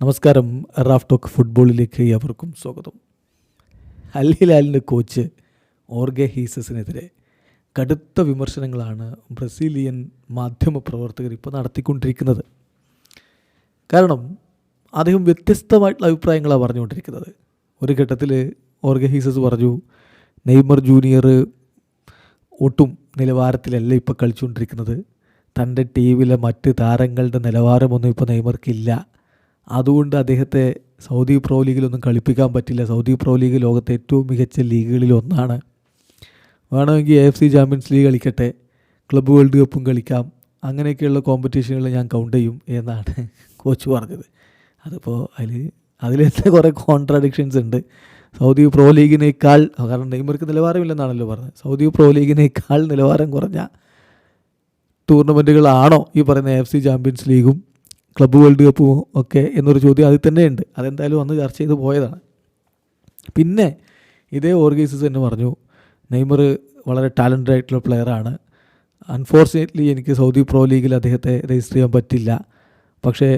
നമസ്കാരം. Raf talk ഫുട്ബോളിലേക്ക് എവർക്കും സ്വാഗതം. അൽ ഹിലാലിന്റെ കോച്ച് ഓർഗെ ഹീസസിനെതിരെ കടുത്ത വിമർശനങ്ങളാണ് ബ്രസീലിയൻ മാധ്യമ പ്രവർത്തകർ ഇപ്പോൾ നടത്തിക്കൊണ്ടിരിക്കുന്നത്. കാരണം അദ്ദേഹം വ്യത്യസ്തമായിട്ടുള്ള അഭിപ്രായങ്ങളാണ് പറഞ്ഞുകൊണ്ടിരിക്കുന്നത്. ഒരു ഘട്ടത്തിൽ ഓർഗെ ഹീസസ് പറഞ്ഞു നെയ്മർ ജൂനിയർ ഒട്ടും നിലവാരത്തിലല്ല ഇപ്പോൾ കളിച്ചുകൊണ്ടിരിക്കുന്നത്. തന്റെ ടീമിലെ മറ്റ് താരങ്ങളുടെ നിലവാരമൊന്നും ഇപ്പോൾ നെയ്മർക്കില്ല. അതുകൊണ്ട് അദ്ദേഹത്തെ സൗദി പ്രോ ലീഗിലൊന്നും കളിപ്പിക്കാൻ പറ്റില്ല. സൗദി പ്രോ ലീഗ് ലോകത്തെ ഏറ്റവും മികച്ച ലീഗുകളിൽ ഒന്നാണ്. വേണമെങ്കിൽ A F C champions league കളിക്കട്ടെ. ക്ലബ്ബ് വേൾഡ് കപ്പും കളിക്കാം. അങ്ങനെയൊക്കെയുള്ള കോമ്പറ്റീഷനുകൾ ഞാൻ കൗണ്ട് ചെയ്യും എന്നാണ് കോച്ച് പറഞ്ഞത്. അതിപ്പോൾ അതിൽ അതിൽ കുറേ കോൺട്രാഡിക്ഷൻസ് ഉണ്ട്. സൗദി പ്രോ ലീഗിനേക്കാൾ കാരണം നെയ്മർക്ക് നിലവാരമില്ലെന്നാണല്ലോ പറഞ്ഞത്. സൗദി പ്രോ ലീഗിനേക്കാൾ നിലവാരം കുറഞ്ഞ ടൂർണമെന്റുകളാണോ ഈ പറയുന്ന എഫ് സി ചാമ്പ്യൻസ് ലീഗും ക്ലബ്ബ് വേൾഡ് കപ്പുമോ ഒക്കെ എന്നൊരു ചോദ്യം അതിൽ തന്നെയുണ്ട്. അതെന്തായാലും അന്ന് ചർച്ച ചെയ്ത് പോയതാണ്. പിന്നെ ഇതേ ഓർഗൈസസ് തന്നെ പറഞ്ഞു നെയ്മർ വളരെ ടാലന്റഡ് ആയിട്ടുള്ള പ്ലെയറാണ് അൺഫോർച്ചുനേറ്റ്ലി എനിക്ക് സൗദി പ്രോ ലീഗിൽ അദ്ദേഹത്തെ രജിസ്റ്റർ ചെയ്യാൻ പറ്റില്ല. പക്ഷേ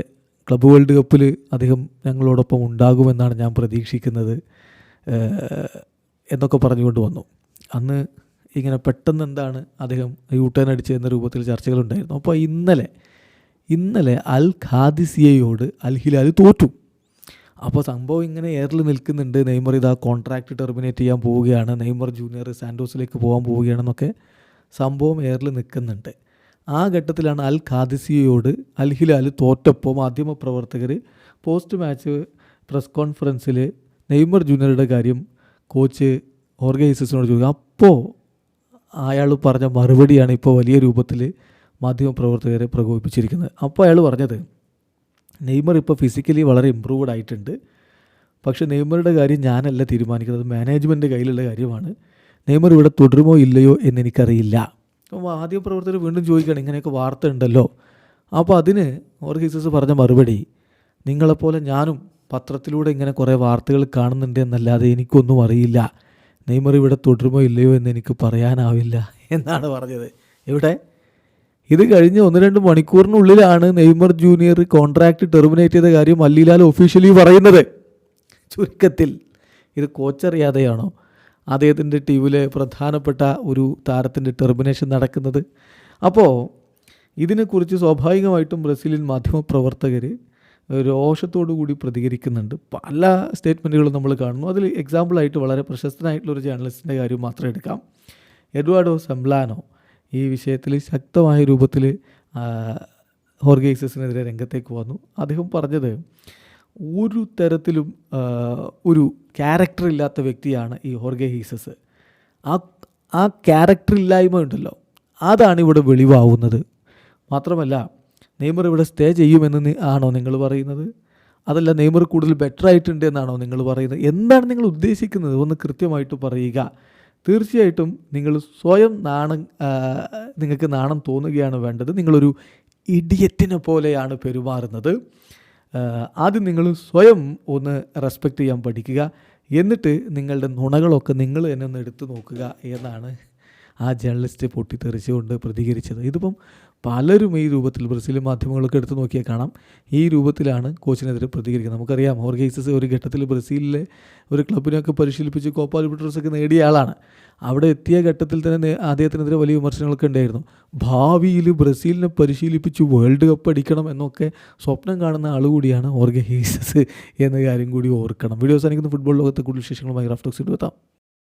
ക്ലബ്ബ് വേൾഡ് കപ്പിൽ അദ്ദേഹം ഞങ്ങളോടൊപ്പം ഉണ്ടാകുമെന്നാണ് ഞാൻ പ്രതീക്ഷിക്കുന്നത് എന്നൊക്കെ പറഞ്ഞുകൊണ്ട് വന്നു. അന്ന് ഇങ്ങനെ പെട്ടെന്ന് എന്താണ് അദ്ദേഹം യൂട്ടേൺ ടേൺ അടിച്ച് എന്ന രൂപത്തിൽ ചർച്ചകളുണ്ടായിരുന്നു. അപ്പോൾ ഇന്നലെ ഇന്നലെ അൽ ഖാദിസിയയോട് അൽ ഹിലാൽ തോറ്റു. അപ്പോൾ സംഭവം ഇങ്ങനെ എയറിൽ നിൽക്കുന്നുണ്ട്. നെയ്മർ ഇതാ കോൺട്രാക്റ്റ് ടെർമിനേറ്റ് ചെയ്യാൻ പോവുകയാണ്. നെയ്മർ ജൂനിയർ സാൻഡോസിലേക്ക് പോകാൻ പോവുകയാണെന്നൊക്കെ സംഭവം എയറിൽ നിൽക്കുന്നുണ്ട്. ആ ഘട്ടത്തിലാണ് അൽ ഖാദിസിയയോട് അൽ ഹിലാൽ തോറ്റപ്പോൾ മാധ്യമപ്രവർത്തകർ പോസ്റ്റ് മാച്ച് പ്രസ് കോൺഫറൻസിൽ നെയ്മർ ജൂനിയറുടെ കാര്യം കോച്ച് ഓർഗനൈസേഴ്സിനോട് ചോദിക്കും അപ്പോൾ അയാൾ പറഞ്ഞ മറുപടിയാണ് ഇപ്പോൾ വലിയ രൂപത്തിൽ മാധ്യമപ്രവർത്തകരെ പ്രകോപിപ്പിച്ചിരിക്കുന്നത് അപ്പോൾ അയാൾ പറഞ്ഞത് നെയ്മർ ഇപ്പോൾ ഫിസിക്കലി വളരെ ഇമ്പ്രൂവ്ഡ് ആയിട്ടുണ്ട്. പക്ഷേ നെയ്മറുടെ കാര്യം ഞാനല്ല തീരുമാനിക്കുന്നത് മാനേജ്മെന്റ് കയ്യിലുള്ള കാര്യമാണ്. നെയ്മർ ഇവിടെ തുടരുമോ ഇല്ലയോ എന്ന് എനിക്കറിയില്ല. അപ്പോൾ മാധ്യമപ്രവർത്തകർ വീണ്ടും ചോദിക്കുകയാണ് ഇങ്ങനെയൊക്കെ വാർത്ത ഉണ്ടല്ലോ. അപ്പോൾ അതിന് ഓർഗീസസ് പറഞ്ഞ മറുപടി നിങ്ങളെപ്പോലെ ഞാനും പത്രത്തിലൂടെ ഇങ്ങനെ കുറേ വാർത്തകൾ കാണുന്നുണ്ട് എന്നല്ലാതെ എനിക്കൊന്നും അറിയില്ല. നെയ്മർ ഇവിടെ തുടരുമോ ഇല്ലയോ എന്ന് എനിക്ക് പറയാനാവില്ല എന്നാണ് പറഞ്ഞത്. ഇവിടെ ഇത് കഴിഞ്ഞ് ഒന്ന് രണ്ട് മണിക്കൂറിനുള്ളിലാണ് നെയ്മർ ജൂനിയർ കോൺട്രാക്ട് ടെർമിനേറ്റ് ചെയ്ത കാര്യം മല്ലിലാൽ ഒഫീഷ്യലി പറയുന്നത്. ചുരുക്കത്തിൽ ഇത് കോച്ചറിയാതെയാണോ അദ്ദേഹത്തിന്റെ ടീമിലെ പ്രധാനപ്പെട്ട ഒരു താരത്തിന്റെ ടെർമിനേഷൻ നടക്കുന്നത്? അപ്പോൾ ഇതിനെക്കുറിച്ച് സ്വാഭാവികമായിട്ടും ബ്രസീലിയൻ മാധ്യമപ്രവർത്തകർ രോഷത്തോടു കൂടി പ്രതികരിക്കുന്നുണ്ട്. പല സ്റ്റേറ്റ്മെന്റുകളും നമ്മൾ കാണുന്നു. അതിൽ എക്സാമ്പിളായിട്ട് വളരെ പ്രശസ്തനായിട്ടുള്ള ഒരു ജേർണലിസ്റ്റിന്റെ കാര്യം മാത്രം എടുക്കാം. എഡ്വാർഡോ സെംബ്ലാനോ ഈ വിഷയത്തിൽ ശക്തമായ രൂപത്തിൽ ഹോർഗേസസിനെതിരെ രംഗത്തേക്ക് വന്നു. അദ്ദേഹം പറഞ്ഞത് ഒരു തരത്തിലും ഒരു ക്യാരക്ടർ ഇല്ലാത്ത വ്യക്തിയാണ് ഈ ഹോർഗെ ഹീസസ് ആ ആ ക്യാരക്ടർ ഇല്ലായ്മ ഉണ്ടല്ലോ. അതാണ് ഇവിടെ വെളിവാവുന്നത്. മാത്രമല്ല നെയ്മർ ഇവിടെ സ്റ്റേ ചെയ്യുമെന്ന് ആണോ നിങ്ങൾ പറയുന്നത്? അതല്ല നെയ്മർ കൂടുതൽ ബെറ്റർ ആയിട്ടുണ്ട് എന്നാണോ നിങ്ങൾ പറയുന്നത്? എന്താണ് നിങ്ങൾ ഉദ്ദേശിക്കുന്നത്? ഒന്ന് കൃത്യമായിട്ട് പറയുക. തീർച്ചയായിട്ടും നിങ്ങൾ സ്വയം നാണം നിങ്ങൾക്ക് നാണം തോന്നുകയാണ് വേണ്ടത്. നിങ്ങളൊരു ഇഡിയറ്റിനെ പോലെയാണ് പെരുമാറുന്നത്. ആദ്യം നിങ്ങൾ സ്വയം ഒന്ന് റെസ്പെക്റ്റ് ചെയ്യാൻ പഠിക്കുക. എന്നിട്ട് നിങ്ങളുടെ നുണകളൊക്കെ നിങ്ങൾ തന്നെ ഒന്ന് എടുത്തു നോക്കുക എന്നാണ് ആ ജേർണലിസ്റ്റ് പൊട്ടിത്തെറിച്ചുകൊണ്ട് പ്രതികരിച്ചത്. ഇതിപ്പം പലരും ഈ രൂപത്തിൽ ബ്രസീലിയൻ മാധ്യമങ്ങളൊക്കെ എടുത്തു നോക്കിയാൽ കാണാം. ഈ രൂപത്തിലാണ് കോച്ചിനെതിരെ പ്രതികരിക്കുന്നത്. നമുക്കറിയാം ഹോർഗേസസ് ഒരു ഘട്ടത്തിൽ ബ്രസീലിലെ ഒരു ക്ലബിനെയൊക്കെ പരിശീലിപ്പിച്ച് കോപ്പ ലിബർട്ടോസ് ഒക്കെ നേടിയ ആളാണ്. അവിടെ എത്തിയ ഘട്ടത്തിൽ തന്നെ അദ്ദേഹത്തിനെതിരെ വലിയ വിമർശനങ്ങളൊക്കെ ഉണ്ടായിരുന്നു. ഭാവിയിൽ ബ്രസീലിനെ പരിശീലിപ്പിച്ച് വേൾഡ് കപ്പ് അടിക്കണം എന്നൊക്കെ സ്വപ്നം കാണുന്ന ആൾ കൂടിയാണ് ഓർഗ ഹീസസ് എന്ന കാര്യം കൂടി ഓർക്കണം. വീഡിയോസ് അനിക്കുന്ന ഫുട്ബോൾ ലോകത്തെ കൂടുതൽ വിശേഷങ്ങളുമായി റാഫ്റ്റോക്സിൽ എടുത്താം